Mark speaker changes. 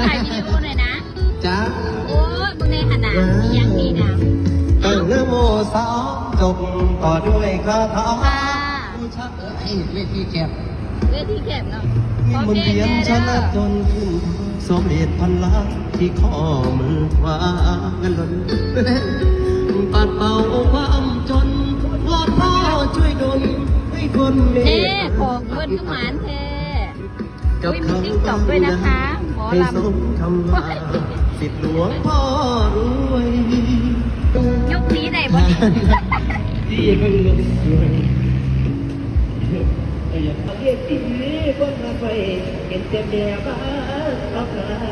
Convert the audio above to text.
Speaker 1: ถ่ายวิดีโอหน่อยนะ
Speaker 2: จ้า
Speaker 1: โอ้ยมึงในขนาดยังมีนะ
Speaker 2: ตั้งนะโมสามจบต่อด้วยคาถา
Speaker 1: ค่ะ
Speaker 2: บูชาเออไอ้เวทีแคบ
Speaker 1: เวทีเข็มเนาะ
Speaker 2: มีมนต์เทียนชนะจนขึ้นสมเด็จพันล้านที่ข้อมือขวาเงินล้นปัดเป่าความจนวอนพ่อช่วยดลให้คนเมต
Speaker 1: เน่
Speaker 2: ตา
Speaker 1: ของเพื่อนก็หมานเท
Speaker 2: กับ
Speaker 1: อุ๊ยมี
Speaker 2: คำ
Speaker 1: ติ๊กต็อกด้วยนะคะหม อ
Speaker 2: ให้
Speaker 1: ลำ
Speaker 2: สมคำว่าสิทธิหลวงพ่อรวย
Speaker 1: ยุคนี้ไหนบ่เนี่ย
Speaker 2: ที่เพิ่งลงรวยอยากเรียกที่คนมาไปเห็นเต็มแดบ้านรับ